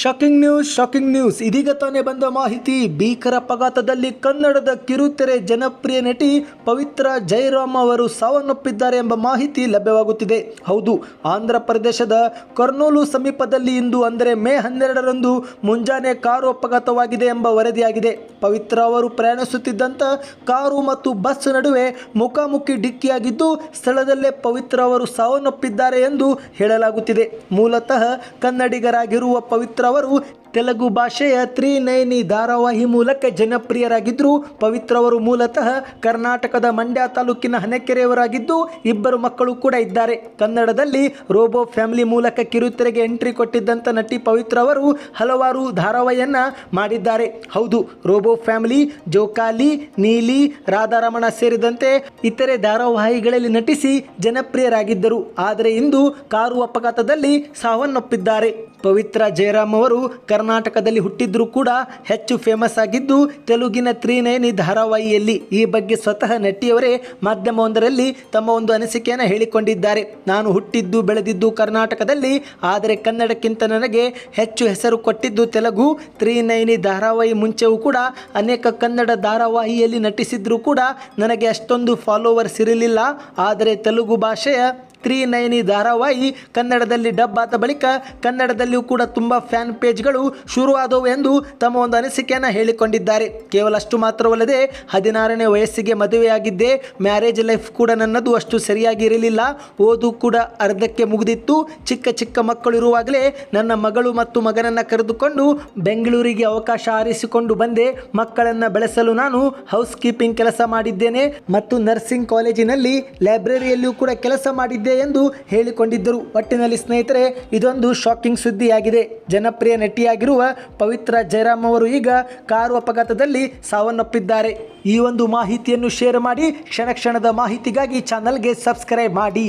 Shocking news shocking news ಇದೀಗ ತಾನೇ ಬಂದ ಮಾಹಿತಿ. ಭೀಕರ ಅಪಘಾತದಲ್ಲಿ ಕನ್ನಡದ ಕಿರುತೆರೆ ಜನಪ್ರಿಯ ನಟಿ ಪವಿತ್ರ ಜಯರಾಮ್ ಅವರು ಸಾವನ್ನಪ್ಪಿದ್ದಾರೆ ಎಂಬ ಮಾಹಿತಿ ಲಭ್ಯವಾಗುತ್ತಿದೆ. ಹೌದು, ಆಂಧ್ರ ಪ್ರದೇಶದ ಕರ್ನೂಲು ಸಮೀಪದಲ್ಲಿ ಇಂದು ಅಂದರೆ ಮೇ ಹನ್ನೆರಡರಂದು ಮುಂಜಾನೆ ಕಾರು ಅಪಘಾತವಾಗಿದೆ ಎಂಬ ವರದಿಯಾಗಿದೆ. ಪವಿತ್ರ ಅವರು ಪ್ರಯಾಣಿಸುತ್ತಿದ್ದಂಥ ಕಾರು ಮತ್ತು ಬಸ್ ನಡುವೆ ಮುಖಾಮುಖಿ ಡಿಕ್ಕಿಯಾಗಿದ್ದು, ಸ್ಥಳದಲ್ಲೇ ಪವಿತ್ರ ಅವರು ಸಾವನ್ನಪ್ಪಿದ್ದಾರೆ ಎಂದು ಹೇಳಲಾಗುತ್ತಿದೆ. ಮೂಲತಃ ಕನ್ನಡಿಗರಾಗಿರುವ ಪವಿತ್ರ ಅವರು ತೆಲುಗು ಭಾಷೆಯ ತ್ರಿನಯನಿ ಧಾರಾವಾಹಿ ಮೂಲಕ ಜನಪ್ರಿಯರಾಗಿದ್ದರು. ಪವಿತ್ರ ಅವರು ಮೂಲತಃ ಕರ್ನಾಟಕದ ಮಂಡ್ಯ ತಾಲೂಕಿನ ಹನಕೆರೆಯವರಾಗಿದ್ದು, ಇಬ್ಬರು ಮಕ್ಕಳು ಕೂಡ ಇದ್ದಾರೆ. ಕನ್ನಡದಲ್ಲಿ ರೋಬೋ ಫ್ಯಾಮಿಲಿ ಮೂಲಕ ಕಿರುತೆರೆಗೆ ಎಂಟ್ರಿ ಕೊಟ್ಟಿದ್ದಂಥ ನಟಿ ಪವಿತ್ರ ಅವರು ಹಲವಾರು ಧಾರಾವಾಹಿಯನ್ನು ಮಾಡಿದ್ದಾರೆ. ಹೌದು, ರೋಬೋ ಫ್ಯಾಮಿಲಿ, ಜೋಕಾಲಿ, ನೀಲಿ, ರಾಧಾರಮಣ ಸೇರಿದಂತೆ ಇತರೆ ಧಾರಾವಾಹಿಗಳಲ್ಲಿ ನಟಿಸಿ ಜನಪ್ರಿಯರಾಗಿದ್ದರು. ಆದರೆ ಇಂದು ಕಾರು ಅಪಘಾತದಲ್ಲಿ ಸಾವನ್ನಪ್ಪಿದ್ದಾರೆ. ಪವಿತ್ರ ಜಯರಾಮ್ ಅವರು ಕರ್ನಾಟಕದಲ್ಲಿ ಹುಟ್ಟಿದ್ರೂ ಕೂಡ ಹೆಚ್ಚು ಫೇಮಸ್ ಆಗಿದ್ದು ತೆಲುಗಿನ ತ್ರಿನಯನಿ ಧಾರಾವಾಹಿಯಲ್ಲಿ ಈ ಬಗ್ಗೆ ಸ್ವತಃ ನಟಿಯವರೇ ಮಾಧ್ಯಮವೊಂದರಲ್ಲಿ ತಮ್ಮ ಒಂದು ಅನಿಸಿಕೆಯನ್ನು ಹೇಳಿಕೊಂಡಿದ್ದಾರೆ. ನಾನು ಹುಟ್ಟಿದ್ದು ಬೆಳೆದಿದ್ದು ಕರ್ನಾಟಕದಲ್ಲಿ, ಆದರೆ ಕನ್ನಡಕ್ಕಿಂತ ನನಗೆ ಹೆಚ್ಚು ಹೆಸರು ಕೊಟ್ಟಿದ್ದು ತೆಲುಗು. ತ್ರಿನಯನಿ ಧಾರಾವಾಹಿ ಮುಂಚೆಯೂ ಕೂಡ ಅನೇಕ ಕನ್ನಡ ಧಾರಾವಾಹಿಯಲ್ಲಿ ನಟಿಸಿದ್ರೂ ಕೂಡ ನನಗೆ ಅಷ್ಟೊಂದು ಫಾಲೋವರ್ಸ್ ಇರಲಿಲ್ಲ. ಆದರೆ ತೆಲುಗು ಭಾಷೆಯ ತ್ರೀ ನೈನಿ ಧಾರಾವಾಹಿ ಕನ್ನಡದಲ್ಲಿ ಡಬ್ ಆದ ಬಳಿಕ ಕನ್ನಡದಲ್ಲಿಯೂ ಕೂಡ ತುಂಬ ಫ್ಯಾನ್ ಪೇಜ್ಗಳು ಶುರುವಾದವು ಎಂದು ತಮ್ಮ ಒಂದು ಅನಿಸಿಕೆಯನ್ನು ಹೇಳಿಕೊಂಡಿದ್ದಾರೆ. ಕೇವಲ ಅಷ್ಟು ಮಾತ್ರವಲ್ಲದೆ ಹದಿನಾರನೇ ವಯಸ್ಸಿಗೆ ಮದುವೆಯಾಗಿದ್ದೆ ಮ್ಯಾರೇಜ್ ಲೈಫ್ ಕೂಡ ನನ್ನದು ಅಷ್ಟು ಸರಿಯಾಗಿ ಇರಲಿಲ್ಲ ಓದು ಕೂಡ ಅರ್ಧಕ್ಕೆ ಮುಗಿದಿತ್ತು. ಚಿಕ್ಕ ಚಿಕ್ಕ ಮಕ್ಕಳು ಇರುವಾಗಲೇ ನನ್ನ ಮಗಳು ಮತ್ತು ಮಗನನ್ನು ಕರೆದುಕೊಂಡು ಬೆಂಗಳೂರಿಗೆ ಅವಕಾಶ ಆರಿಸಿಕೊಂಡು ಬಂದೆ. ಮಕ್ಕಳನ್ನು ಬೆಳೆಸಲು ನಾನು ಹೌಸ್ ಕೀಪಿಂಗ್ ಕೆಲಸ ಮಾಡಿದ್ದೇನೆ ಮತ್ತು ನರ್ಸಿಂಗ್ ಕಾಲೇಜಿನಲ್ಲಿ ಲೈಬ್ರರಿಯಲ್ಲಿಯೂ ಕೂಡ ಕೆಲಸ ಮಾಡಿದ್ದೆ. ಎಂದು ಹೇಳಿಕೊಂಡಿದ್ದರು. ಒಟ್ಟಿನಲ್ಲಿ ಸ್ನೇಹಿತರೆ, ಇದೊಂದು ಶಾಕಿಂಗ್ ಸುದ್ದಿಯಾಗಿದೆ. ಜನಪ್ರಿಯ ನಟಿಯಾಗಿರುವ ಪವಿತ್ರ ಜಯರಾಮ್ ಅವರು ಈಗ ಕಾರು ಅಪಘಾತದಲ್ಲಿ ಸಾವನ್ನಪ್ಪಿದ್ದಾರೆ. ಈ ಒಂದು ಮಾಹಿತಿಯನ್ನು ಶೇರ್ ಮಾಡಿ, ಕ್ಷಣ ಕ್ಷಣದ ಮಾಹಿತಿಗಾಗಿ ಚಾನಲ್ಗೆ ಸಬ್ಸ್ಕ್ರೈಬ್ ಮಾಡಿ.